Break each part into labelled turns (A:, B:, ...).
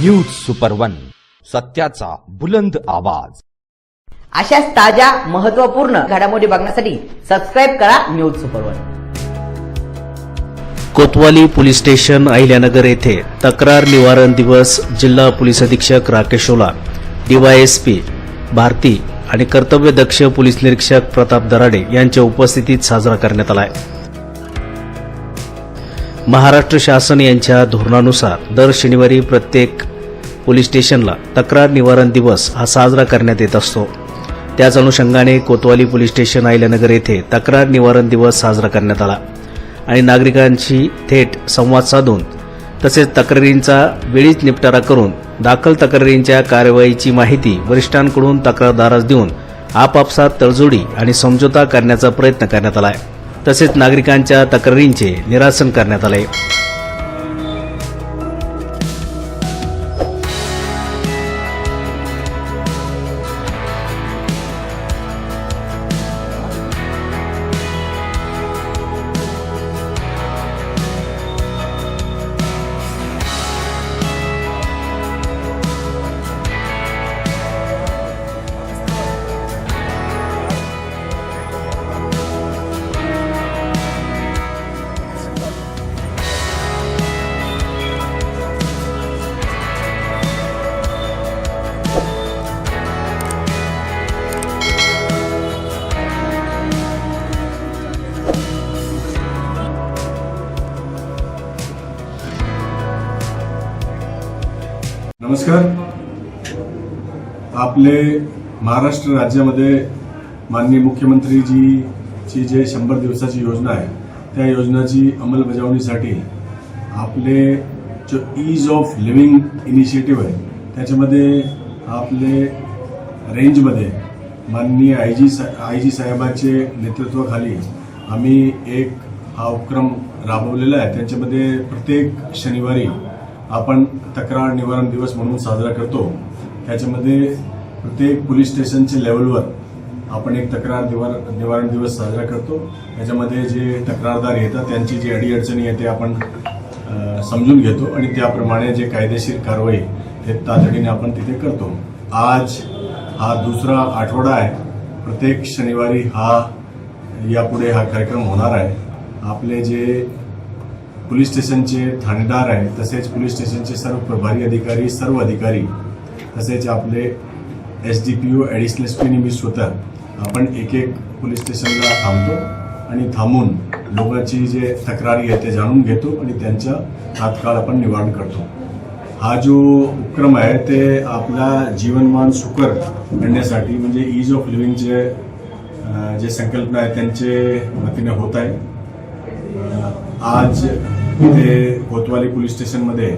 A: News super one सत्याचा बुलंद आवाज.
B: अशाच ताज्या महत्त्वपूर्ण घडामोडी बघण्यासाठी सबस्क्राईब करा news super one
C: Kotwali police station Ahilyanagar येथे तक्रार निवारण दिवस जिल्हा पोलीस अधीक्षक राकेश ओला डीवायएसपी भारती आणि कर्तव्यदक्ष पोलीस निरीक्षक प्रताप दराडे यांच्या उपस्थितीत साजरा करण्यात आला आहे. महाराष्ट्र शासन यांच्या धोरणानुसार दर शनिवारी प्रत्येक पोलीस स्टेशनला तक्रार निवारण दिवस हा साजरा करण्यात येत असतो. त्याच अनुषंगाने कोतवाली पोलीस स्टेशन अहिल्यानगर येथे तक्रार निवारण दिवस साजरा करण्यात आला आणि नागरिकांशी थेट संवाद साधून तसेच तक्रारींचा वेळीच निपटारा करून दाखल तक्रारींच्या कारवाईची माहिती वरिष्ठांकडून तक्रारदारास देऊन आपापसात तडजोडी आणि समझोता करण्याचा प्रयत्न करण्यात आला आहे तसेच नागरिकांच्या तक्रारींचे निरासन करण्यात आले.
D: नमस्कार. आपले महाराष्ट्र राज्यामध्ये माननीय मुख्यमंत्रीजीची जे शंभर दिवसाची योजना आहे त्या योजनाची अंमलबजावणीसाठी आपले जो ईज ऑफ लिव्हिंग इनिशिएटिव्ह आहे त्याच्यामध्ये आपले रेंजमध्ये माननीय आय जी सा आय जी साहेबांचे नेतृत्वाखाली आम्ही एक हा उपक्रम राबवलेला आहे. त्याच्यामध्ये प्रत्येक शनिवारी आपण तक्रार निवारण दिवस म्हणून साजरा करतो. त्याच्यामध्ये प्रत्येक पोलीस स्टेशनच्या लेवलवर आपण एक तक्रार निवार निवारण दिवस साजरा करतो. त्याच्यामध्ये जे तक्रारदार येतात त्यांची जी अडीअडचणी आहे ते आपण समजून घेतो आणि त्याप्रमाणे जे कायदेशीर कारवाई हे तातडीने आपण तिथे करतो. आज हा दुसरा आठवडा आहे. प्रत्येक शनिवारी हा यापुढे हा कार्यक्रम होणार आहे. आपले जे पोलीस स्टेशनचे ठाणेदार आहे तसेच पोलीस स्टेशनचे सर्व प्रभारी अधिकारी सर्व अधिकारी तसेच आपले S D P O additional S पीने मी स्वतः. आपण एक एक पोलीस स्टेशनला थांबतो आणि थांबून लोकांची जे तक्रारी आहे ते जाणून घेतो आणि त्यांच्या तात्काळ आपण निवारण करतो. हा जो उपक्रम आहे ते आपला जीवनमान सुकर करण्यासाठी म्हणजे ईज ऑफ लिव्हिंगचे जे संकल्पना आहे त्यांचे वतीने होत आहे. आज इथे कोतवाली पोलीस स्टेशनमध्ये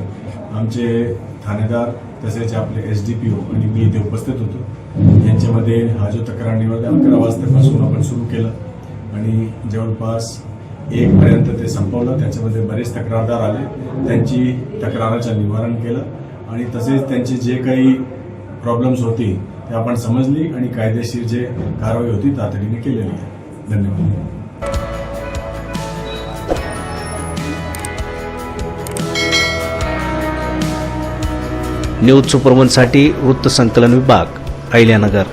D: आमचे ठाणेदार तसेच आपले एस डी पी ओ आणि मी इथे उपस्थित होतो. यांच्यामध्ये हा जो तक्रार निवारण अकरा वाजतापासून आपण सुरू केला आणि जवळपास एक पर्यंत ते संपवलं. त्याच्यामध्ये बरेच तक्रारदार आले. त्यांची तक्राराचं निवारण केलं आणि तसेच त्यांचे जे काही प्रॉब्लेम्स होती ते आपण समजली आणि कायदेशीर जे कारवाई होती तातडीने केलेली आहे. धन्यवाद.
C: न्यूज सुपरवनसाठी वृत्तसंकलन विभाग अहिल्यानगर.